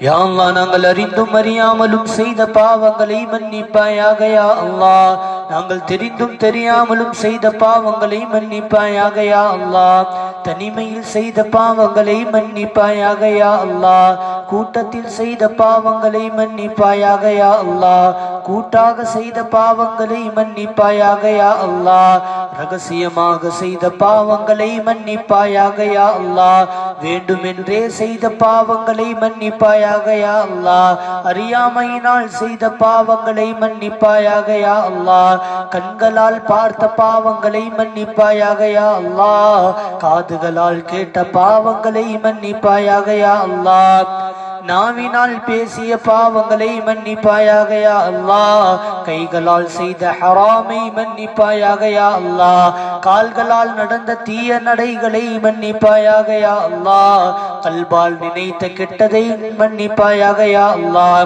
யா நாங்கள் அறிந்தும் அறியாமலும் செய்த பாவங்களை மன்னிப்பாயாக யா அல்லாஹ். நாங்கள் தெரிந்தும் தெரியாமலும் செய்த பாவங்களை மன்னிப்பாயாக யா அல்லாஹ். தனிமையில் செய்த பாவங்களை மன்னிப்பாயாக யா அல்லாஹ். கூட்டத்தில் செய்த பாவங்களை மன்னிப்பாயாக யா அல்லாஹ். கூட்டாக செய்த பாவங்களை மன்னிப்பாயாக யா அல்லாஹ். ரகசியமாக செய்த பாவங்களை மன்னிப்பாயாக யா அல்லாஹ். வேண்டுமென்றே செய்த பாவங்களை மன்னிப்பாயாக யா அல்லாஹ். அறியாமையினால் செய்த பாவங்களை மன்னிப்பாயாக யா அல்லாஹ். கண்களால் பார்த்த பாவங்களை மன்னிப்பாயாக யா அல்லாஹ். காதுகளால் கேட்ட பாவங்களை மன்னிப்பாயாக யா அல்லாஹ். நாவினால் பேசிய பாவங்களை மன்னிப்பாயாக யா அல்லாஹ் கைகளால் செய்த ஹராமை மன்னிப்பாயாக யா அல்லாஹ் கால்களால் நடந்த தீய நடைகளை மன்னிப்பாயாக யா அல்லாஹ் கல்பால் நினைத்த கெட்டதை மன்னிப்பாயாக யா அல்லாஹ்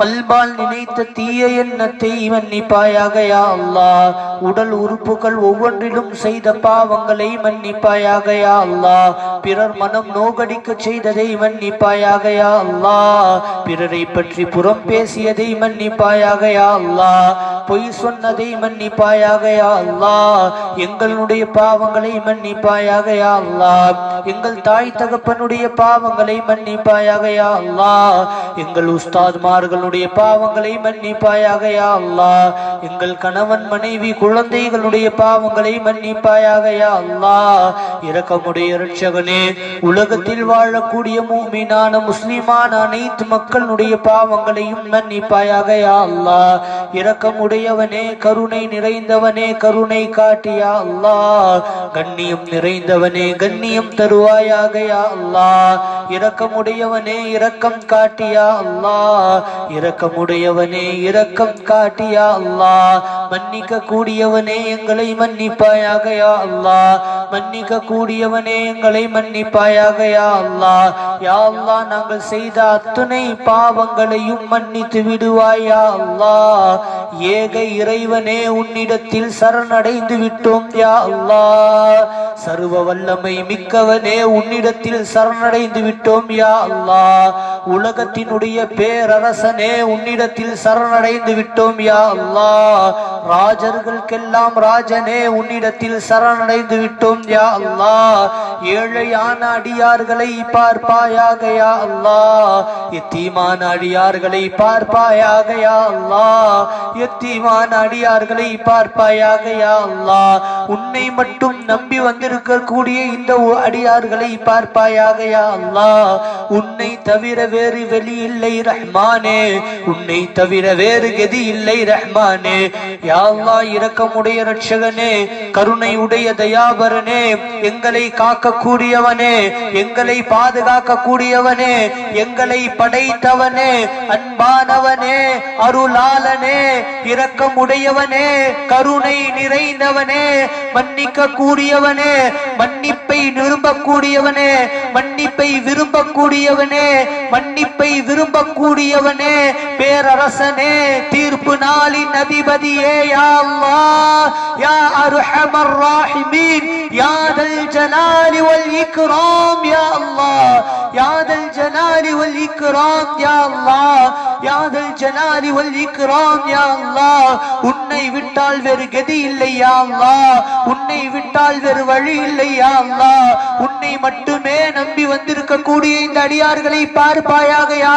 கல்பால் நினைத்த தீய எண்ணத்தை மன்னிப்பாயாக யா அல்லாஹ். உடல் உறுப்புகள் ஒவ்வொன்றிலும் செய்த பாவங்களை மன்னிப்பாயாக யா அல்லாஹ். பிறர் மனம் நோகடிக்க செய்ததை மன்னிப்பாயாக யா அல்லாஹ். பிறரை பற்றி புறம் பேசியதை மன்னிப்பாயாக யா பொய் சொன்னதை மன்னிப்பாயாக யா அல்லாஹ். எங்களுடைய பாவங்களை மன்னிப்பாயாக யா எங்கள் தாய் தகப்பனுடைய பாவங்களை மன்னிப்பாயாக யா அல்லாஹ். எங்கள் எங்களுடைய பாவங்களை மன்னிப்பாயாக யா எங்கள் கணவன் மனைவி குழந்தைகளுடைய பாவங்களை மன்னிப்பாயாக யா இறக்கமுடைய இரக்கமுடைய இரட்சகனே உலகத்தில் வாழக்கூடிய மூமினான முஸ்லிமான அனைத்து மக்களுடைய பாவங்களையும் மன்னிப்பாயாக யா அல்லாஹ். இரக்கமுடையவனே கருணை நிறைந்தவனே கருணை காட்டியா அல்லாஹ்? கண்ணியம் நிறைந்தவனே கண்ணியம் தருவாயாக யா அல்லாஹ்? இரக்கமுடையவனே இரக்கம் காட்டியா அல்லாஹ்? இரக்கமுடையவனே இரக்கம் காட்டியா அல்லாஹ்? மன்னிக்க கூடியவனே எங்களை மன்னிப்பாயாக யா அல்லாஹ்? மன்னிக்க கூடியவனே எங்களை மன்னிப்பாயாக யா அல்லாஹ்? யா அல்லாஹ் நாங்கள் செய்த அத்துணை பாவங்களையும் மன்னித்து விடுவாயா அல்லாஹ்? ஏக இறைவனே உன்னிடத்தில் சரணடைந்து விட்டோம் யா அல்லா சர்வ வல்லமை மிக்கவனே உன்னிடத்தில் சரணடைந்து விட்டோம் யா அல்லாஹ். உலகத்தினுடைய பேரரசனே உன்னிடத்தில் சரணடைந்து விட்டோம் யா அல்லாஹ். ராஜர்களுக்கெல்லாம் ராஜனே உன்னிடத்தில் சரணடைந்து விட்டோம் யா அல்லாஹ். ஏழையான அடியார்களை பார்ப்பாயாக யா அல்லாஹ். எத்தீமான அடியார்களை பார்ப்பாயாக யா அல்லாஹ். எத்திவான் அடியார்களை பார்ப்பாயாக அல்லா உன்னை மட்டும் நம்பி வந்திருக்கக்கூடிய இந்த அடியார்களை பார்ப்பாயாக அல்லா உன்னை தவிர வேறு வெளி இல்லை ரஹ்மானே. உன்னை தவிர வேறு கதி இல்லை ரஹ்மானே. யா இரக்கமுடைய ரட்சகனே கருணை உடைய தயாபரனே. எங்களை காக்கக்கூடியவனே. எங்களை பாதுகாக்க கூடியவனே எங்களை படைத்தவனே. அன்பானவனே. அருளாளனே. இரக்கமுடையவனே கருணை நிறைந்தவனே மன்னிக்க கூடியவனே மன்னிப்பை விரும்பக்கூடியவனே மன்னிப்பை விரும்பக்கூடியவனே மன்னிப்பை விரும்பக்கூடியவனே பேரரசனே தீர்ப்பு நாளின் அதிபதியே யா யா அருஹமர் ராஹிமீன் யா தல் ஜலாலி வல் இக்ராம் யா அல்லாஹ் யா தல் ஜலாலி வல் இக்ராம் யா அல்லாஹ் யா தல் ஜலாலி வல் இக்ராம் யா அல்லாஹ் உன்னை விட்டால் வேறு கதி இல்லை யா அல்லாஹ் உன்னை விட்டால் வேறு வழி இல்லை யா உன்னை மட்டுமே நம்பி வந்திருக்க கூடிய இந்த அடியார்களை பார்ப்பாயாக யா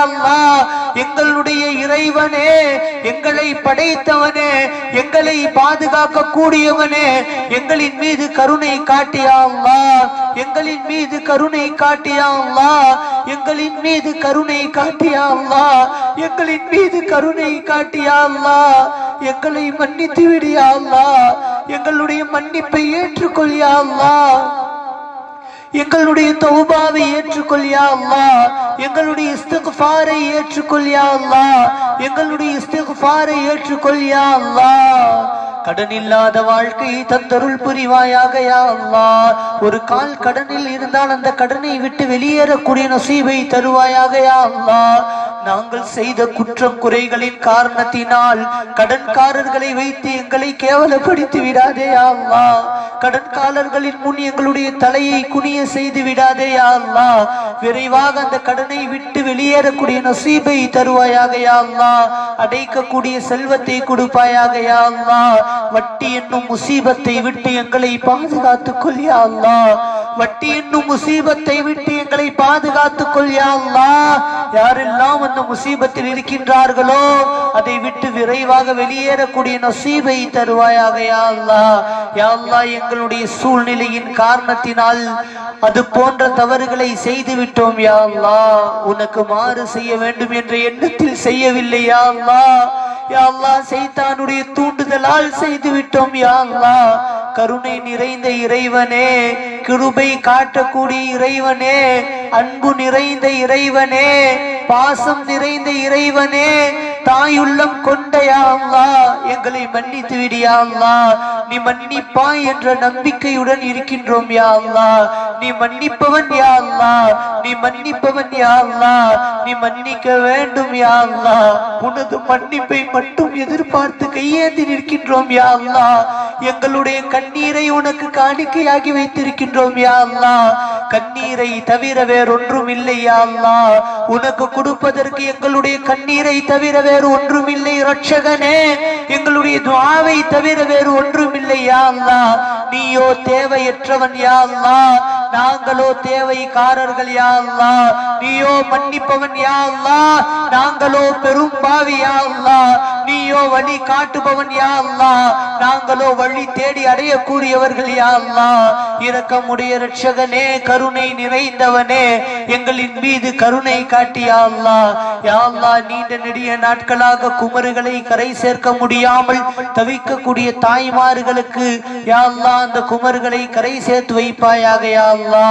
எங்களுடைய இறைவனே எங்களை படைத்தவனே எங்களை பாதுகாக்க கூடியவனே எங்களின் மீது கருணை காட்டியா எங்களின் மீது கருணை காட்டியா எங்களின் மீது கருணை காட்டியா எங்களின் மீது கருணை காட்டியா எங்களை மன்னித்து விடியா எங்களுடைய மன்னிப்பை ஏற்றுக்கொள்ளியா அம்மா எங்களுடைய தௌபாவை ஏற்றுக்கொள்ளியா அம்மா எங்களுடைய இஸ்திக்ஃபாரை ஏற்றுக்கொள்ளியா யா எங்களுடைய இஸ்திக்ஃபாரை ஏற்றுக்கொள்ளியா அம்மா கடனில்லாத கடன் இல்லாத தந்தருள் புரிவாயாக யா ஒரு கால் கடனில் இருந்தால் அந்த கடனை விட்டு வெளியேறக்கூடிய நசீபை தருவாயாக யா நாங்கள் செய்த குற்றம் குறைகளின் காரணத்தினால் கடன்காரர்களை வைத்து எங்களை கேவலப்படுத்தி விடாதே அல்லா கடன்காரர்களின் முன் எங்களுடைய தலையை குனிய செய்து விடாதே அல்லா விரைவாக அந்த கடனை விட்டு வெளியேறக்கூடிய நசீபை தருவாயாக யா அடைக்கக்கூடிய செல்வத்தை கொடுப்பாயாக யா வட்டி என்னும் முசீபத்தை விட்டு எங்களை பாதுகாத்துக் கொள் யா வட்டி என்னும் முசீபத்தை விட்டு எங்களை பாதுகாத்துக் கொள் யா யாரெல்லாம் அந்த முசீபத்தில் இருக்கின்றார்களோ அதை விட்டு விரைவாக வெளியேறக்கூடிய நசீபை தருவாயாக யா அல்லாஹ். யா அல்லாஹ் எங்களுடைய சூழ்நிலையின் காரணத்தினால் அது போன்ற தவறுகளை செய்து விட்டோம் யா அல்லாஹ். உனக்கு மாறு செய்ய வேண்டும் என்ற எண்ணத்தில் செய்யவில்லை யா அல்லாஹ். யா அல்லாஹ் சைத்தானுடைய தூண்டுதலால் செய்து விட்டோம் யா கருணை நிறைந்த இறைவனே கிருபை காட்டக்கூடிய இறைவனே அன்பு நிறைந்த இறைவனே பாசம் நிறைந்த இறைவனே தாயுள்ளம் கொண்ட எங்களை மன்னித்து விடியாங்களா நீ மன்னிப்பாய் என்ற நம்பிக்கையுடன் இருக்கின்றோம் யாங்களா நீ மன்னிப்பவன் யாங்களா நீ மன்னிப்பவன் யா நீ மன்னிக்க வேண்டும் யா உனது மன்னிப்பை மட்டும் எதிர்பார்த்து கையேந்தி நிற்கின்றோம் யா எங்களுடைய கண்ணீரை உனக்கு காணிக்கையாகி வைத்திருக்கின்றோம் யா கண்ணீரை தவிர வேறொன்றும் இல்லை யா உனக்கு கொடுப்பதற்கு எங்களுடைய கண்ணீரை தவிர வேறு ஒன்றும் இல்லை ரட்சகனே எங்களுடைய துவாவை தவிர வேறு ஒன்றும் இல்லை யா நீயோ தேவையற்றவன் யா நாங்களோ தேவைக்காரர்கள் யா அல்லா நீயோ மன்னிப்பவன் யா அல்லா நாங்களோ பெரும் பாவி யா நீயோ வழி காட்டுபவன் யா அல்லா நாங்களோ வழி தேடி அடையக்கூடியவர்கள் யா அல்லாஹ். இரக்கமுடைய ரட்சகனே கருணை நிறைந்தவனே எங்களின் மீது கருணை காட்டியா அல்லா யா நீண்ட நெடிய நாட்களாக குமருகளை கரை சேர்க்க முடியாமல் தவிக்கக்கூடிய தாய்மார்களுக்கு யாழ்லா அந்த குமர்களை கரை சேர்த்து வைப்பாயாக யாழ்லா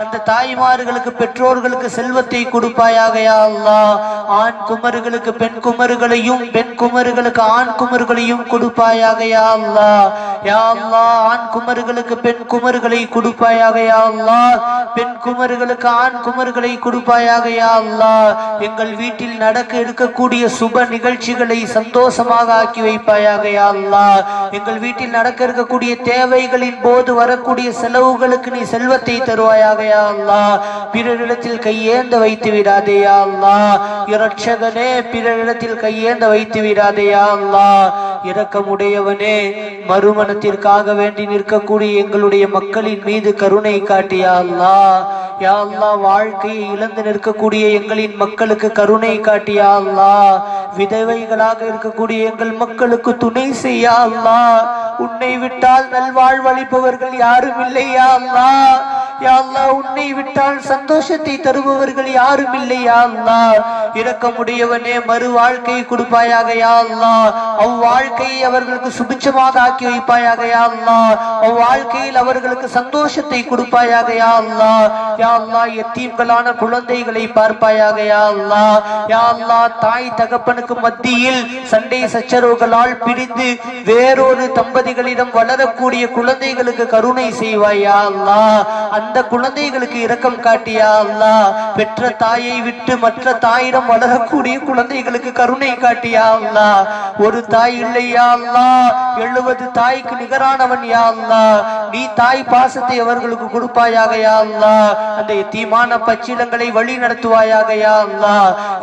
அந்த தாய்மார்களுக்கு பெற்றோர்களுக்கு செல்வத்தை கொடுப்பாயாக யாழ்லா ஆண் குமர்களுக்கு பெண் குமர்களையும் பெண் குமர்களுக்கு ஆண் குமர்களையும் கொடுப்பாயாக யாழ்லா யாழ்லா ஆண் குமர்களுக்கு பெண் குமர்களை கொடுப்பாயாக யாழ்லா பெண் குமர்களுக்கு ஆண் குமர்களை கொடுப்பாயாக யா எங்கள் வீட்டில் நடக்க இருக்கக்கூடிய சுப நிகழ்ச்சிகளை சந்தோஷமாக ஆக்கி வைப்பாயாக யா எங்கள் வீட்டில் நடக்க இருக்கக்கூடிய தேவைகளின் போது வரக்கூடிய செலவுகளுக்கு நீ செல்வத்தை தருவாயாக யா அல்லாஹ். பிறரிடத்தில் கையேந்த வைத்து விடாதே யா அல்லாஹ். இரட்சகனே பிறரிடத்தில் கையேந்த வைத்து விடாதே யா இரக்கமுடையவனே மறுமணத்திற்காக வேண்டி நிற்கக்கூடிய எங்களுடைய மக்களின் மீது கருணை காட்டியா அல்லாஹ். யா அல்லாஹ் வாழ்க்கையை இழந்து நிற்கக்கூடிய எங்களின் மக்களுக்கு கருணை காட்டியா அல்லா விதவைகளாக இருக்கக்கூடிய எங்கள் மக்களுக்கு துணை செய்யா அல்லா உன்னை விட்டால் நல்வாழ்வளிப்பவர்கள் யாரும் இல்லையா அல்லா யா உன்னை விட்டால் சந்தோஷத்தை தருபவர்கள் யாரும் இல்லையா அல்லாஹ். இரக்கமுடையவனே மறு வாழ்க்கையை கொடுப்பாயாக யாழ்லா அவ்வாழ்க்கையை அவர்களுக்கு சுபிச்சமாக ஆக்கி வைப்பாயாக யாழ்லா அவ்வாழ்க்கையில் அவர்களுக்கு சந்தோஷத்தை கொடுப்பாயாக யாழ்லா யாழ்லா யா எத்தீம்களான குழந்தைகளை பார்ப்பாயாக யாழ்லா யாழ்லா யா தாய் தகப்பனுக்கு மத்தியில் சண்டை சச்சரவுகளால் பிரிந்து வேறொரு தம்பதிகளிடம் வளரக்கூடிய குழந்தைகளுக்கு கருணை செய்வாயா அல்லா அந்த குழந்தைகளுக்கு இரக்கம் காட்டியா? அல்லா பெற்ற தாயை விட்டு மற்ற தாயிடம் வளரக்கூடிய குழந்தைகளுக்கு கருணை காட்டியா? அல்லா ஒரு தாய் இல்லையா? அல்லா எழுபது தாய்க்கு நிகரானவன் யா? அல்லா நீ தாய் பாசத்தை அவர்களுக்கு கொடுப்பாயாக யா? அல்லா அந்த தீமான பச்சிலங்களை வழி நடத்துவாயாக யா? அல்லா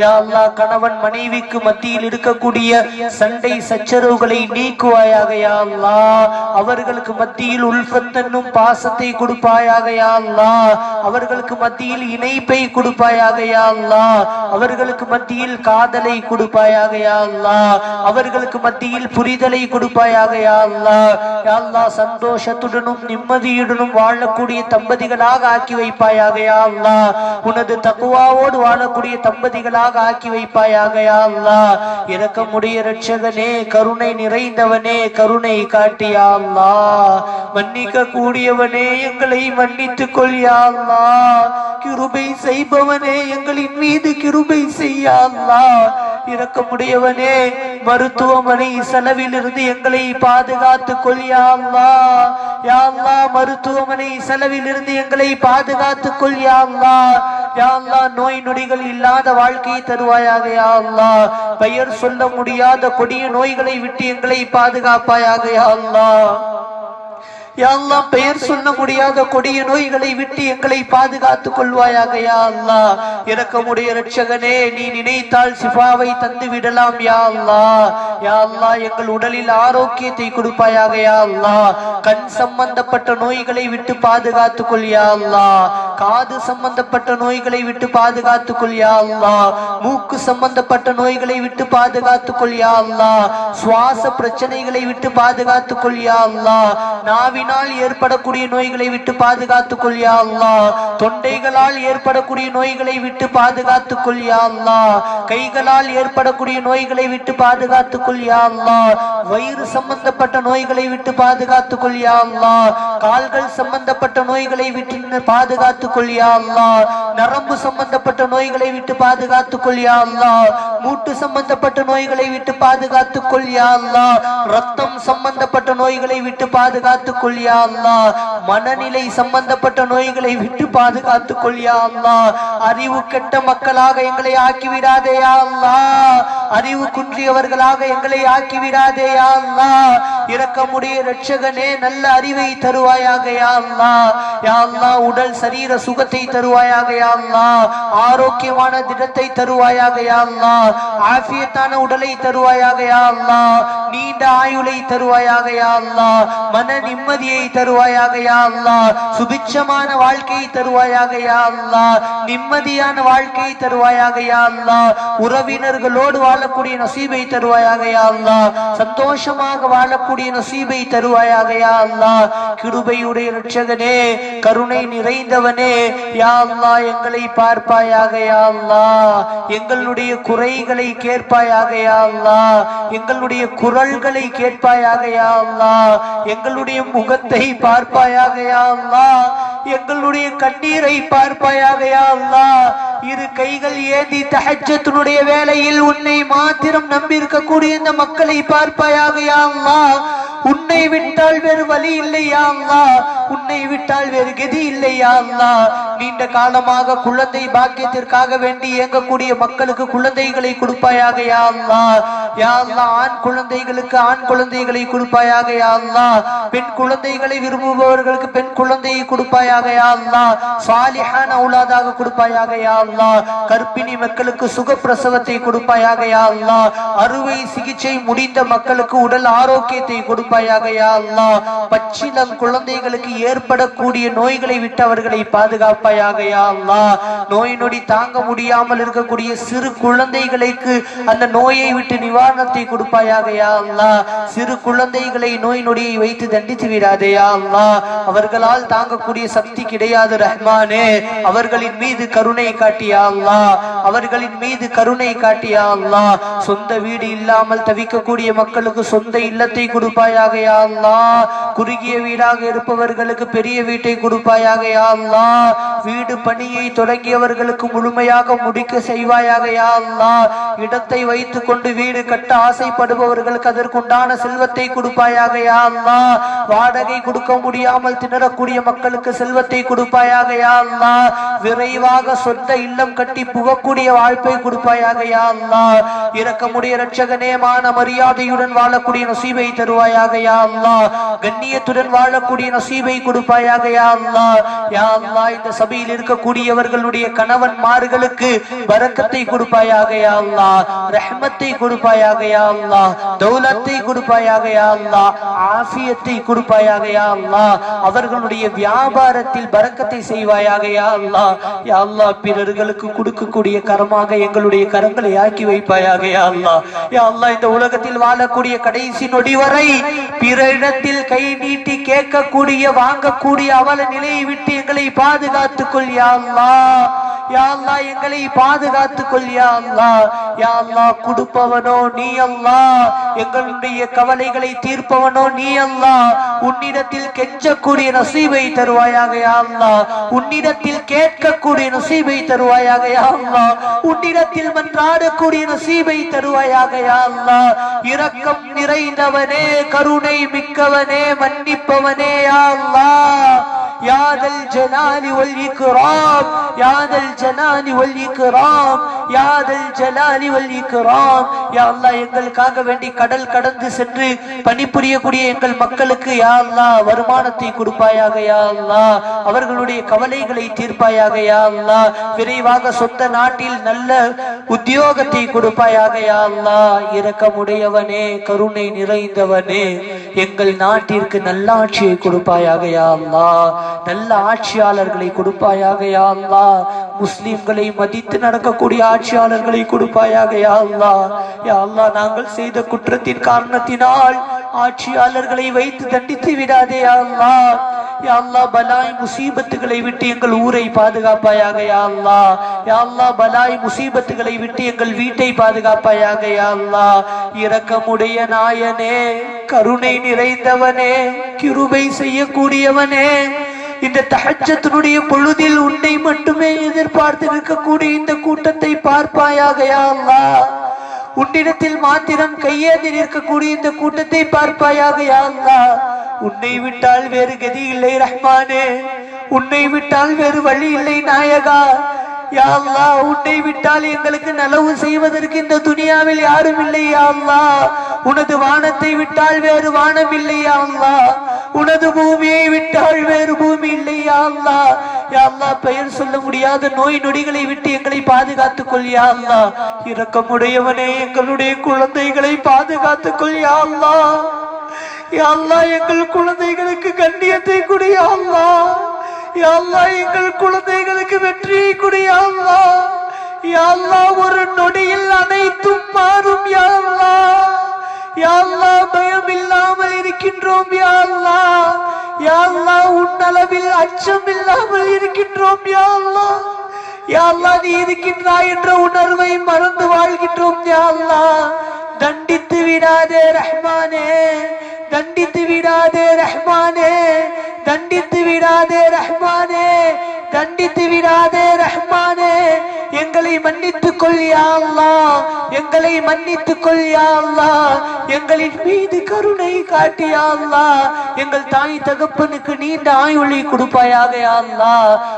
யா அல்லா கணவன் மனைவிக்கு மத்தியில் இருக்கக்கூடிய சண்டை சச்சரவுகளை நீக்குவாயாக யா? அல்லா அவர்களுக்கு மத்தியில் உல்ஃபத்தன்னும் பாசத்தை கொடுப்பாயாக யா? அல்லாஹ். அவர்களுக்கு மத்தியில் இணைப்பை கொடுப்பாயாக யா அவர்களுக்கு மத்தியில் காதலை கொடுப்பாயாக யா அவர்களுக்கு மத்தியில் புரிதலை கொடுப்பாயாக யா அல்லாஹ். சந்தோஷத்துடனும் நிம்மதியுடனும் வாழக்கூடிய தம்பதிகளாக ஆக்கி வைப்பாயாக யா உனது தக்குவாவோடு வாழக்கூடிய தம்பதிகளாக ஆக்கி வைப்பாயாக யா இறக்கமுடைய ரட்சகனே கருணை நிறைந்தவனே கருணை காட்டியா அல்லாஹ். மன்னிக்க கூடியவனே எங்களை மன்னித்து ஏற்றுக்கொள் யா கிருபை செய்பவனே எங்களின் மீது கிருபை செய்யா இறக்கமுடையவனே இரக்கமுடையவனே மருத்துவமனை செலவிலிருந்து எங்களை பாதுகாத்து கொள்யா அல்லாஹ். யா அல்லாஹ் மருத்துவமனை செலவிலிருந்து எங்களை பாதுகாத்து கொள்யா யாழ்லா நோய் நொடிகள் இல்லாத வாழ்க்கையை தருவாயாக யாழ்லா பெயர் சொல்ல முடியாத கொடிய நோய்களை விட்டு எங்களை பாதுகாப்பாயாக யாழ்லா அல்லாஹ் பெயர் சொல்ல முடியாத கொடிய நோய்களை விட்டு எங்களை பாதுகாத்துக் கொள்வாயாக யா அல்லா இறக்கமுடைய ரட்சகனே நீ நினைத்தால் சிபாவை தந்து விடலாம் யா அல்லா யா அல்லா எங்கள் உடலில் ஆரோக்கியத்தை கொடுப்பாயாக யா அல்லா கண் சம்பந்தப்பட்ட நோய்களை விட்டு பாதுகாத்துக் கொள் யா அல்லா காது சம்பந்தப்பட்ட நோய்களை விட்டு பாதுகாத்துக் கொள் அல்லா மூக்கு சம்பந்தப்பட்ட நோய்களை விட்டு பாதுகாத்துக் கொள் அல்லா சுவாச பிரச்சனைகளை விட்டு பாதுகாத்துக் கொள் அல்லா நாவினால் ஏற்படக்கூடிய நோய்களை விட்டு பாதுகாத்துக் கொள் அல்லா தொண்டைகளால் ஏற்படக்கூடிய நோய்களை விட்டு பாதுகாத்துக் கொள் அல்லா கைகளால் ஏற்படக்கூடிய நோய்களை விட்டு பாதுகாத்துக் கொள் அல்லா வயிறு சம்பந்தப்பட்ட நோய்களை விட்டு பாதுகாத்துக் கொள் அல்லா கால்கள் சம்பந்தப்பட்ட நோய்களை விட்டு பாதுகாத்துக் கொள்ளியா அல்லா நரம்பு சம்பந்தப்பட்ட நோய்களை விட்டு பாதுகாத்துக் கொள்ளியா அல்லா மூட்டு சம்பந்தப்பட்ட நோய்களை விட்டு பாதுகாத்துக் கொள்ளியா அல்லா ரத்தம் சம்பந்தப்பட்ட நோய்களை விட்டு பாதுகாத்துக் கொள்ளியா அல்லா மனநிலை சம்பந்தப்பட்ட நோய்களை விட்டு பாதுகாத்துக் கொள்ளியா அல்லா அறிவு கெட்ட மக்களாக எங்களை ஆக்கி விடாதே அறிவு குன்றியவர்களாக எங்களை ஆக்கி விடாதேயா யா அல்லாஹ். ரட்சகனே நல்ல அறிவை தருவாயாக யா யாழ்லா உடல் சரீர சுகத்தை தருவாயாக யாழ்லா ஆரோக்கியமான திடத்தை தருவாயாக யாழ்லா அல்லாஹ். ஆஃபியத்தான உடலை தருவாயாக யாழ்லா நீண்ட ஆயுளை தருவாயாக யாழ்லா மன நிம்மதியை தருவாயாக யாழ்லா சுபிட்சமான வாழ்க்கையை தருவாயாக யா நிம்மதியான வாழ்க்கையை தருவாயாக யாழ்லா உறவினர்களோடு வாழ் வாழக்கூடிய நசீபை தருவாயாக அல்லா சந்தோஷமாக வாழக்கூடிய நசீபை தருவாயாக அல்லா கிருபையுடைய ரட்சகனே கருணை நிறைந்தவனே யா அல்லா எங்களை பார்ப்பாயாக அல்லா எங்களுடைய குறைகளை கேட்பாயாக அல்லா எங்களுடைய குரல்களை கேட்பாயாக அல்லா எங்களுடைய முகத்தை பார்ப்பாயாக அல்லா எங்களுடைய கண்ணீரை பார்ப்பாயாக அல்லா இரு கைகள் ஏந்தி தஹஜ்ஜத்தினுடைய வேலையில் உன்னை மாத்திரம் நம்பி இருக்கக்கூடிய இந்த மக்களை பார்ப்பாயாக உன்னை விட்டால் வேறு வழி இல்லையா உன்னை விட்டால் வேறு கதி இல்லையா நீண்ட காலமாக குழந்தை பாக்கியத்திற்காக வேண்டி இயங்கக்கூடிய மக்களுக்கு குழந்தைகளை கொடுப்பாயாக யா அல்லாஹ். ஆண் குழந்தைகளுக்கு ஆண் குழந்தைகளை கொடுப்பாயாக யாங்களா பெண் குழந்தைகளை விரும்புபவர்களுக்கு பெண் குழந்தையை கொடுப்பாயாக யா சாலிஹான் அவுலாதாக கொடுப்பாயாக யா அல்லா கர்ப்பிணி மக்களுக்கு சுகப்பிரசவத்தை கொடுப்பாயாக யா அல்லா அறுவை சிகிச்சை முடிந்த மக்களுக்கு உடல் ஆரோக்கியத்தை கொடுப்பாயாக யா அல்லாஹ் பச்சிலம் குழந்தைகளுக்கு ஏற்படக்கூடிய நோய்களை விட்டு அவர்களை பாதுகாப்பாயாக யா அல்லாஹ் நோய் நொடி தாங்க முடியாமல் இருக்கக்கூடிய சிறு குழந்தைகளுக்கு அந்த நோயை விட்டு நிவாரணத்தை கொடுப்பாயாக யா அல்லாஹ் சிறு குழந்தைகளை நோய் நொடியை வைத்து தண்டித்து விடாதே யா அல்லாஹ் அவர்களால் தாங்கக்கூடிய சக்தி கிடையாது ரஹ்மானே அவர்களின் மீது கருணை காட்டியா அவர்களின் மீது கருணை காட்டியா சொந்த வீடு இல்லாமல் தவிக்கக்கூடிய மக்களுக்கு சொந்த இல்லத்தை கொடுப்பாயாக குறுகிய வீடாக இருப்பவர்களுக்கு பெரிய வீட்டை கொடுப்பாயாக யா வீடு பணியை தொடங்கியவர்களுக்கு முழுமையாக முடிக்க செய்வாயாக யா இடத்தை வைத்துக் கொண்டு வீடு கட்ட ஆசைப்படுபவர்களுக்கு அதற்குண்டான செல்வத்தை கொடுப்பாயாக யா வாடகை கொடுக்க முடியாமல் திணறக்கூடிய மக்களுக்கு செல்வத்தை கொடுப்பாயாக யா விரைவாக சொந்த இல்லம் கட்டி புகக்கூடிய வாய்ப்பை கொடுப்பாயாக யா அல்லாஹ். இரக்கமுடைய இரட்சகனே மான மரியாதையுடன் வாழக்கூடிய நசீபை தருவாயாக யா அல்லா கண்ணியத்துடன் வாழக்கூடிய நசீபை கொடுப்பாயாக யா யா அல்லா இந்த சபையில் இருக்கக்கூடியவர்களுடைய கணவன்மார்களுக்கு பரக்கத்தை கொடுப்பாயாக யா அல்லா ரஹ்மத்தை கொடுப்பாயாக யா அல்லா தௌலத்தை கொடுப்பாயாக யா அல்லாஹ். ஆஃபியத்தை கொடுப்பாயாக யா அல்லா அவர்களுடைய வியாபாரத்தில் பரக்கத்தை செய்வாயாக யா அல்லா யா அல்லாஹ் எங்களுக்கு கொடுக்கக்கூடிய கரமாக எங்களுடைய கரங்களை ஆக்கி வைப்பாயாக யா யா அல்லா இந்த உலகத்தில் வாழக்கூடிய கடைசி நொடி வரை பிறரிடத்தில் கை நீட்டி கேட்கக்கூடிய வாங்கக்கூடிய அவல நிலையை விட்டு எங்களை பாதுகாத்துக் கொள் யா அல்லாஹ் யாழ்லா எங்களை பாதுகாத்துக் கொள் யா கொடுப்பவனோ நீ அல்லா. எங்களுடைய கவலைகளை தீர்ப்பவனோ நீ அல்லா. உன்னிடத்தில் கெஞ்சக்கூடிய நசீபை தருவாயாக யாழ்லா உன்னிடத்தில் கேட்கக்கூடிய நசீபை தருவாயாக யாழ்லா உன்னிடத்தில் மன்றாடக்கூடிய நசீபை தருவாயாக யா இரக்கம் நிறைந்தவனே கருணை மிக்கவனே மன்னிப்பவனே யாழ்லா அல்லாஹ் யாதல் ஜலாலி வல் இக்ராம் யாதல் ஜலாலி வல் இக்ராம் யாதல் ஜலாலி வல் இக்ராம். யா எங்களுக்காக வேண்டி கடல் கடந்து சென்று பணிபுரியக்கூடிய எங்கள் மக்களுக்கு யா வருமானத்தை கொடுப்பாயாக யா அல்லாஹ். அவர்களுடைய கவலைகளை தீர்ப்பாயாக யா விரைவாக சொந்த நாட்டில் நல்ல உத்தியோகத்தை கொடுப்பாயாக யா அல்லாஹ். இரக்கமுடையவனே கருணை நிறைந்தவனே. எங்கள் நாட்டிற்கு நல்லாட்சியை கொடுப்பாயாக யா அல்லாஹ். நல்ல ஆட்சியாளர்களை கொடுப்பாயாக யா முஸ்லிம்களை மதித்து நடக்கக்கூடிய ஆட்சியாளர்களை கொடுப்பாயாக யா அல்லாஹ். யா அல்லாஹ் நாங்கள் செய்த குற்றத்தின் காரணத்தினால் ஆட்சியாளர்களை வைத்து தண்டித்து விடாதே அல்லா அல்லாஹ் பலாய் முசீபத்துகளை விட்டு எங்கள் ஊரை பாதுகாப்பாயாக யா அல்லாஹ். பலாய் முசீபத்துகளை விட்டு எங்கள் வீட்டை பாதுகாப்பாயாக யா இரக்கமுடைய நாயனே கருணை நிறைந்தவனே கிருபை செய்யக்கூடியவனே இந்த தகச்சத்தினுடைய பொழுதில் உன்னை மட்டுமே எதிர்பார்த்து நிற்கக்கூடிய இந்த கூட்டத்தை பார்ப்பாயாக யா உன்னிடத்தில் மாத்திரம் கையேந்தி நிற்கக்கூடிய இந்த கூட்டத்தை பார்ப்பாயாக யா உன்னை விட்டால் வேறு கதி இல்லை ரஹ்மானே. உன்னை விட்டால் வேறு வழி இல்லை நாயகா. யா உன்னை விட்டால் எங்களுக்கு நலவு செய்வதற்கு இந்த துனியாவில் யாரும் இல்லை யா உனது வானத்தை விட்டால் வேறு வானம் இல்லை யா உனது பூமியை விட்டால் வேறு பூமி இல்லை யா அல்லாஹ் பெயர் சொல்ல முடியாத நோய் நொடிகளை விட்டு எங்களை பாதுகாத்துக் கொள் யா இரக்கமுடையவனே எங்களுடைய குழந்தைகளை பாதுகாத்துக் கொள் யா யாழ்லா எங்கள் குழந்தைகளுக்கு கண்ணியத்தை கொடு யா யாழ்லா எங்கள் குழந்தைகளுக்கு வெற்றியை கொடு யா யாழ்லா ஒரு நொடியில் அனைத்தும் மாறும் யா அல்லாஹ் பயம் இல்லாமல் இருக்கின்றோம் யாழ்லா அல்லாஹ். யா உன்னளவில் அச்சம் இல்லாமல் இருக்கின்றோம் யாழ்லா அல்லாஹ். யா நீ இருக்கின்றாய் என்ற உணர்வை மறந்து வாழ்கின்றோம் யா அல்லாஹ். தண்டித்து விடாதே ரஹ்மானே தண்டித்து விடாதே மன்னித்துக் எங்களை மன்னித்துக் கொள் எங்களின் மீது கருணை காட்டி யா எங்கள் தாய் தகப்பனுக்கு நீண்ட ஆயுளை கொடுப்பாயாக யா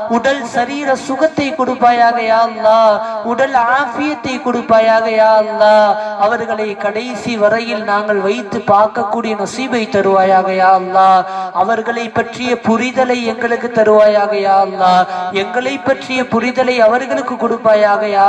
உடல் சரீர சுகத்தை கொடுப்பாயாக யா உடல் ஆஃபியத்தை கொடுப்பாயாக யா அவர்களை கடைசி வரையில் நாங்கள் வைத்து பார்க்கக்கூடிய நசீபை தருவாயாக யா அவர்களை பற்றிய புரிதலை எங்களுக்கு தருவாயாக யா எங்களை பற்றிய புரிதலை அவர்களுக்கு கொடுப்பாயாக யா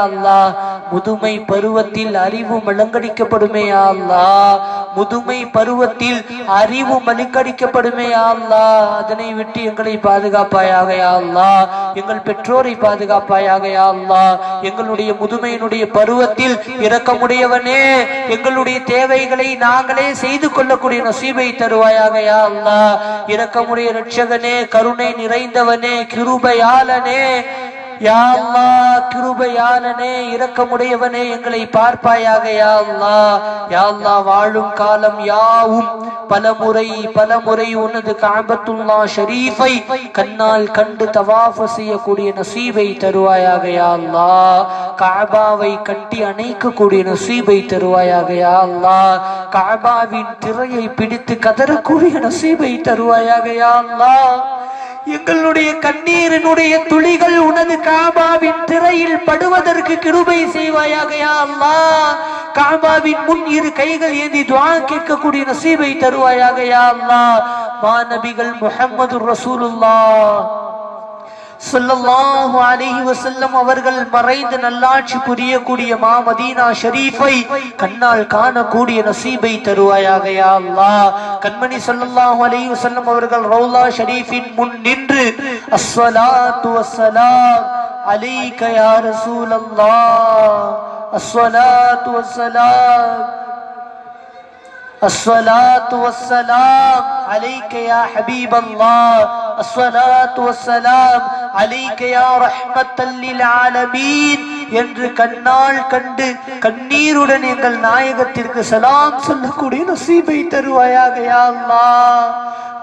முதுமை பருவத்தில் அறிவு மலங்கடிக்கப்படுமே அல்லா. முதுமை பருவத்தில் அறிவு மலங்கடிக்கப்படுமே அல்லா. அதனை விட்டு எங்களை பாதுகாப்பாயாக அல்லா. எங்கள் பெற்றோரை பாதுகாப்பாயாக அல்லா. எங்களுடைய முதுமையினுடைய பருவத்தில் இறக்கமுடையவனே எங்களுடைய தேவைகளை நாங்களே செய்து கொள்ளக்கூடிய நசீபை தருவாயாக அல்லா. இறக்கமுடைய ரட்சகனே கருணை நிறைந்தவனே கிருபையாளனே. யா கிருபையாளனே இரக்கமுடையவனே எங்களை பார்ப்பாயாக யா அல்லாஹ். வாழும் காலம் யாவும் பலமுறை பலமுறை உனது காபத்துல்லா ஷரீஃபை கண்ணால் கண்டு தவாஃப செய்யக்கூடிய நசீபை தருவாயாக யா காபாவை கட்டி அணைக்கக்கூடிய நசீபை தருவாயாக யா காபாவின் திரையை பிடித்து கதறக்கூடிய நசீபை தருவாயாக யாழ்லா எங்களுடைய கண்ணீரினுடைய துளிகள் உனது காபாவின் திரையில் படுவதற்கு கிருபை செய்வாயாக அம்மா காபாவின் முன் இரு கைகள் ஏந்தி துவா கேட்கக்கூடிய நசீபை தருவாயாக அம்மா மாநபிகள் முகமது ரசூலுல்லா ஸல்லல்லாஹு அலைஹி வஸல்லம் அவர்கள் மறைந்து நல்லாட்சி புரியக்கூடிய மா மதீனா ஷரீஃபை கண்ணால் காணக்கூடிய நசீபை தருவாயாக யா அல்லாஹ். கண்மணி சொல்லல்லாஹு அலைஹி வஸல்லம் அவர்கள் ரவுலா ஷரீஃபின் முன் நின்று அஸ்ஸலாத்து வஸ்ஸலாம் அலைக யா ரசூலல்லாஹ் அஸ்ஸலாத்து வஸ்ஸலாம் الصلاة والسلام عليك يا حبيب الله. الصلاة والسلام عليك يا رحمة للعالمين. என்று கண்ணால் கண்டு கண்ணீருடன் எங்கள் நாயகத்திற்கு சலாம் சொல்லக்கூடிய நசீபை தருவாயாக யா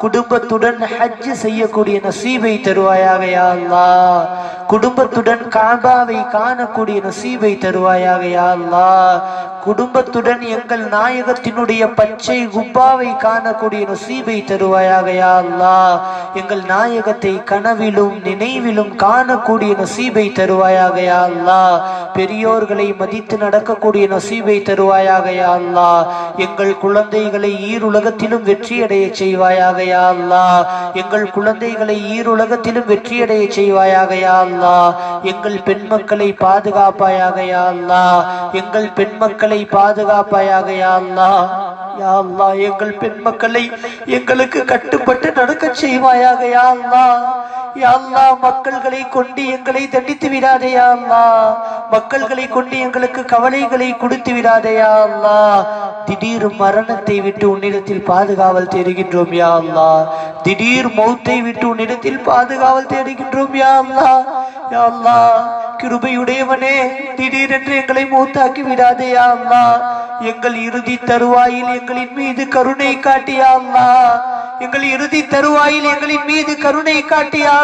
குடும்பத்துடன் ஹஜ் செய்யக்கூடிய நசீபை தருவாயாக யா குடும்பத்துடன் காபாவை காணக்கூடிய நசீபை தருவாயாக யா குடும்பத்துடன் எங்கள் நாயகத்தினுடைய பச்சை குப்பாவை காணக்கூடிய நசீபை தருவாயாக யா எங்கள் நாயகத்தை கனவிலும் நினைவிலும் காணக்கூடிய நசீபை தருவாயாக யா பெரியோர்களை மதித்து நடக்கக்கூடிய நசீபை தருவாயாக யா எங்கள் குழந்தைகளை ஈருலகத்திலும் வெற்றியடைய செய்வாயாக யா அல்லாஹ். எங்கள் குழந்தைகளை ஈருலகத்திலும் வெற்றியடைய செய்வாயாக யா அல்லாஹ். எங்கள் பெண் மக்களை பாதுகாப்பாயாக யா எங்கள் பெண் மக்களை பாதுகாப்பாயாக யா யா எங்கள் பெண் மக்களை எங்களுக்கு கட்டுப்பட்டு நடக்க செய்வாயாக யா அல்லா யா மக்கள்களை கொண்டு எங்களை தண்டித்து விடாதே யா மக்கள்களை கொண்டு எங்களுக்கு கவலைகளை கொடுத்து விடாதே அல்லா திடீர் மரணத்தை விட்டு உன்னிடத்தில் பாதுகாவல் தேடுகின்றோம் யா திடீர் மௌத்தை விட்டு உன்னிடத்தில் பாதுகாவல் தேடுகின்றோம் யா அல்லாஹ். யா அல்லா கிருபையுடையவனே திடீரென்று எங்களை மூத்தாக்கி விடாதே யா எங்கள் இறுதி தருவாயில் எங்களின் மீது கருணை காட்டியா எங்கள் இறுதி தருவாயில் எங்களின் மீது கருணை காட்டியா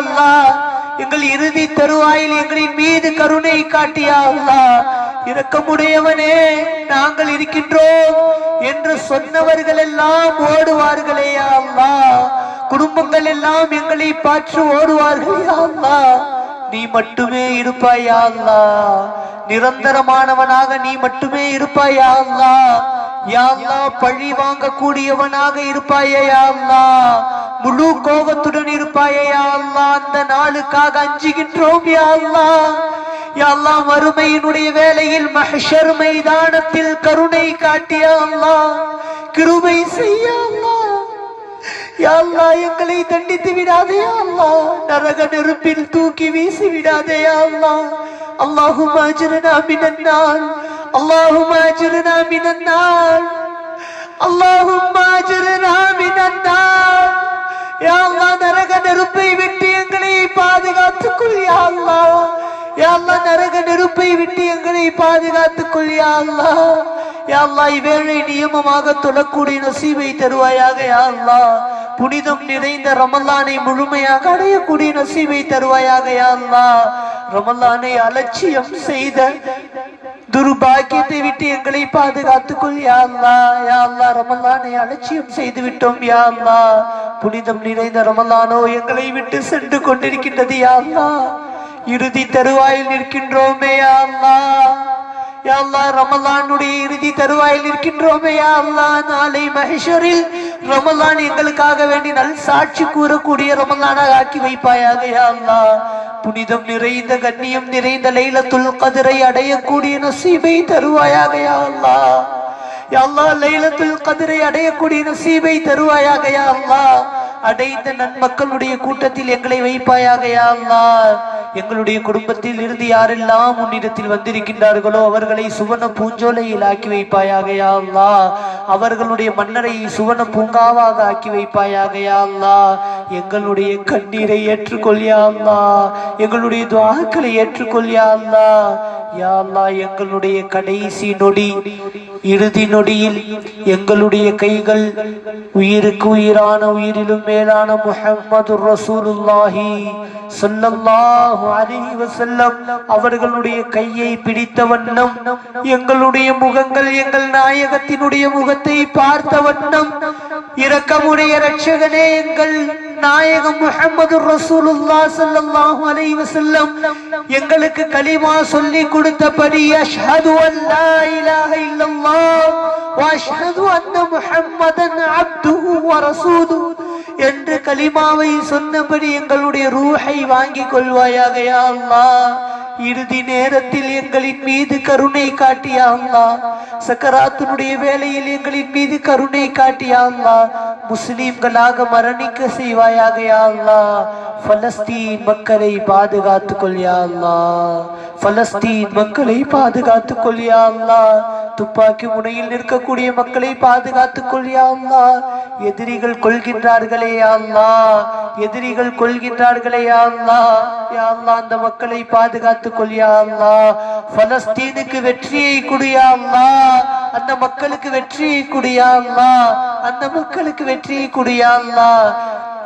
எங்கள் இறுதி தருவாயில் எங்களின் மீது கருணை காட்டியா அல்லாஹ் இரக்கமுடையவனே நாங்கள் இருக்கின்றோம் என்று சொன்னவர்கள் எல்லாம் ஓடுவார்களே அல்லா. குடும்பங்கள் எல்லாம் எங்களை பார்த்து ஓடுவார்களே யா நீ மட்டுமே இருப்பாயா அல்லா. நிரந்தரமானவனாக நீ மட்டுமே இருப்பாயா அல்லா. யா பழி வாங்க கூடியவனாக இருப்பாயா அல்லா. முழு கோபத்துடன் இருப்பாயே யா அல்லா. அந்த நாளுக்காக அஞ்சுகின்றோம் யா அல்லா. மறுமையினுடைய வேலையில் மஹ்ஷர் மைதானத்தில் கருணை காட்டியா கிருபை செய்ய யாழ்லா எங்களை தண்டித்து விடாதே அல்லா நரக நெருப்பில் தூக்கி வீசி விடாதே அல்லா அல்லாஹும் ஆஜரனா மினன்னாள் அல்லாஹும் ஆஜரனா மினன்னாள் அல்லாஹும் ஆஜரனா மினன்னாள் யாழ்லா நரக நெருப்பை விட்டு எங்களை பாதுகாத்துக் கொள்ளியாழ்லா யாழ்லா நரக நெருப்பை விட்டு எங்களை பாதுகாத்துக் கொள்ளியாழ்லா யாழ்லா இவ்வேளை நியமமாக தொழக்கூடிய நசீவை தருவாயாக யாழ்லா. புனிதம் நிறைந்த ரமலானை முழுமையாக அடையக்கூடிய நசீவை தருவாயாக யா அல்லாஹ். ரமலானை அலட்சியம் செய்த துர்பாக்கியத்தை விட்டு எங்களை பாதுகாத்துக் கொள் யா அல்லாஹ் ரமலானை அலட்சியம் செய்து விட்டோம் யா புனிதம் நிறைந்த ரமலானோ எங்களை விட்டு சென்று கொண்டிருக்கின்றது யாழ்லா இறுதி தருவாயில் நிற்கின்றோமே யா அல்லாஹ் யா ரமலானுடைய இறுதி தருவாயில் இருக்கின்றோமே அல்லா நாளை மகேஸ்வரில் ரமலான் எங்களுக்காக வேண்டி நல் சாட்சி கூறக்கூடிய ரமலானாக ஆக்கி வைப்பாயாக யா அல்லாஹ். புனிதம் நிறைந்த கண்ணியம் நிறைந்த லைலத்துல் கதிரை அடையக்கூடிய நசீபை தருவாயாக அல்லா அல்லாஹ். யா அல்லாஹ் லைலத்துல் கதிரை அடையக்கூடிய நசீபை தருவாயாக அல்லா அடைந்த நன்மக்களுடைய கூட்டத்தில் எங்களை வைப்பாயாக யா எங்களுடைய குடும்பத்தில் இருந்து யாரெல்லாம் உன்னிடத்தில் வந்திருக்கின்றார்களோ அவர்களை சுவன பூஞ்சோலையில் ஆக்கி வைப்பாயாக யா அவர்களுடைய மன்னரை சுவன பூங்காவாக ஆக்கி வைப்பாயாக யா எங்களுடைய கண்ணீரை ஏற்றுக்கொள்யா எங்களுடைய துவாக்களை ஏற்றுக்கொள்யா அல்லா யா அல்லா எங்களுடைய கடைசி நொடி. இறுதி நொடியில் எங்களுடைய கைகள் உயிருக்கு உயிரான உயிரிலும் மேலான முஹம்மது ரசூலுல்லாஹி சொல்லல்லாஹு அலைஹி வஸல்லம். அவர்களுடைய கையை பிடித்த வண்ணம் எங்களுடைய முகங்கள் எங்கள் நாயகத்தினுடைய முகத்தை பார்த்த வண்ணம் இரக்கமுடைய ரட்சகனே எங்கள் நாயகம் முஹம்மது ரசூலுல்லாஹ் ஸல்லல்லாஹு அலைஹி வஸல்லம் எங்களுக்கு கலிமா சொல்லி கொடுத்தபடி அஷ்ஹது அல்லா இலாஹ இல்லல்லாஹ் வ அஷ்ஹது அன்ன முஹம்மதன் அப்துஹு வ ரசூலுஹு என்று கலிமாவை சொன்னபடி எங்களுடைய ரூஹை வாங்கிக் கொள்வாயாக யா அல்லாஹ். இறுதி நேரத்தில் எங்களின் மீது கருணை காட்டியா சக்கராத்தினுடைய வேலையில் எங்களின் மீது கருணை காட்டியா முஸ்லீம்களாக முஸ்லிம்களாக மரணிக்க செய்வாயாக யா பலஸ்தீன் மக்களை பாதுகாத்துக் கொள் பலஸ்தீன் மக்களை பாதுகாத்துக் கொள் துப்பாக்கி முனையில் நிற்கக்கூடிய மக்களை பாதுகாத்துக் கொள் எதிரிகள் கொள்கின்றார்களே அல்லா எதிரிகள் கொள்கின்றார்களே அல்லா அல்லாஹ் அந்த மக்களை பாதுகாத்து கொள் யா பலஸ்தீனுக்கு வெற்றியை குடியா யா அந்த மக்களுக்கு வெற்றியை குடியா யா அந்த மக்களுக்கு வெற்றியை குடியா யா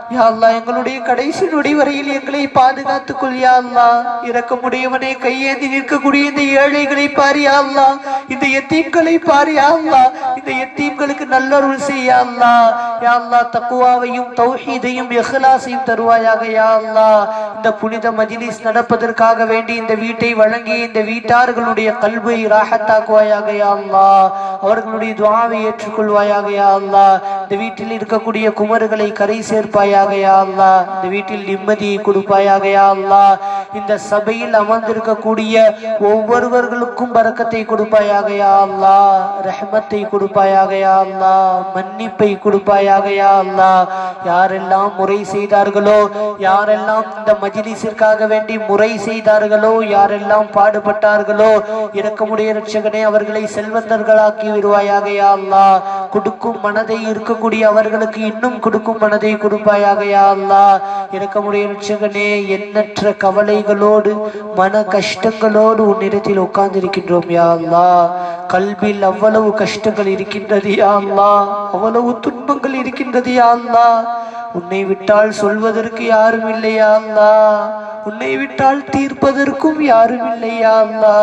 யாழ்லா எங்களுடைய கடைசி நொடி வரையில் எங்களை பாதுகாத்துக் கொள் யா அல்லாஹ். இறக்கமுடையவனை கையேந்தி நிற்கக்கூடிய இந்த ஏழைகளை பாரியாழ்லா இந்த எத்தீம்களை பாரியாழ்லா இந்த எத்தீம்களுக்கு நல்லருள் செய்யாழ்லா யாழ்லா தக்குவாவையும் தௌஹீதையும் இஹ்லாஸையும் தருவாயாக யாழ்லா இந்த புனித மஜ்லிஸ் நடப்பதற்காக வேண்டி இந்த வீட்டை வழங்கி இந்த வீட்டார்களுடைய கல்வை ராகத்தாக்குவாயாக யாழ்லா அவர்களுடைய துவாவை ஏற்றுக்கொள்வாயாக யாழ்லா இந்த வீட்டில் இருக்கக்கூடிய குமர்களை கரை சேர்ப்பாயா இந்த வீட்டில் நிம்மதியை கொடுப்பாயாக அல்லா இந்த சபையில் அமர்ந்திருக்கக்கூடிய ஒவ்வொருவர்களுக்கும் பறக்கத்தை கொடுப்பாயாக அல்லா ரஹமத்தை ரஹ்மத்தை கொடுப்பாயாக மன்னிப்பை கொடுப்பாயாக அல்லா யாரெல்லாம் முறை செய்தார்களோ யாரெல்லாம் இந்த மஜிலிசிற்காக வேண்டி முறை செய்தார்களோ யாரெல்லாம் பாடுபட்டார்களோ இறக்கமுடைய ரட்சகனே அவர்களை செல்வந்தர்களாக்கி விடுவாயாக அல்லா கொடுக்கும் மனதை இருக்கக்கூடிய அவர்களுக்கு இன்னும் கொடுக்கும் மனதை கொடுப்பாயாக யா அல்லாஹ் இரக்கமுடைய ரட்சகனே எண்ணற்ற கவலைகளோடு மன கஷ்டங்களோடு உன்னிடத்தில் உட்கார்ந்திருக்கின்றோம் யாழ்லா கல்வியில் அவ்வளவு கஷ்டங்கள் இருக்கின்றது யாழ்லா அவ்வளவு துன்பங்கள் இருக்கின்றது யாழ்லா உன்னை விட்டால் சொல்வதற்கு யாரும் இல்லையா அல்லா? உன்னை விட்டால் தீர்ப்பதற்கும் யாரும் இல்லையா அல்லா?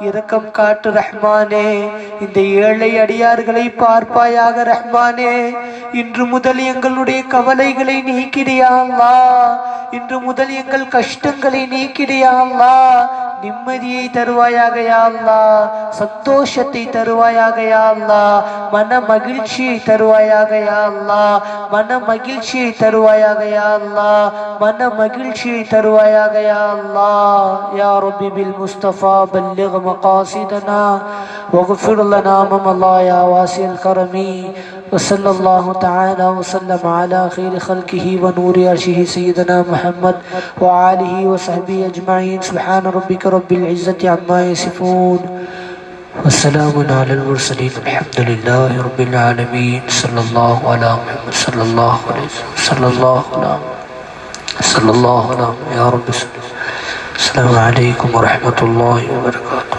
இரக்கம் காட்டு ரஹ்மானே இந்த ஏழை அடியார்களை பார்ப்பாயாக ரஹ்மானே. இன்று முதல் எங்களுடைய கவலைகளை நீக்கிடையா அல்லா? இன்று முதல் எங்கள் கஷ்டங்களை நீக்கிடையா அல்லா? நிம்மதியை தருவாயாகையாள்ல சந்தோஷத்தை தருவாயாகையாள்ல மன மகிழ்ச்சியை தருவாயாகையாள்ல மன மகிழ்ச்சியை தருவாயாகையாள்ல மன மகிழ்ச்சியை தருவாயாகையாள்ல யா ரப்பி பில் முஸ்தபா பல்லிக மகாசிதனா வகுஃபிர் லனா மமலா யா வாசியல் கரமி وصلى الله تعالى وسلم على خير خلقه ونور عرشه سيدنا محمد وآله وصحبه أجمعين. سبحان ربك رب العزة عما يصفون. وسلام على المرسلين. الحمد لله رب العالمين. صلى الله على محمد. صلى الله عليه صلى الله على صلى الله على يا رب. السلام عليكم ورحمة الله وبركاته.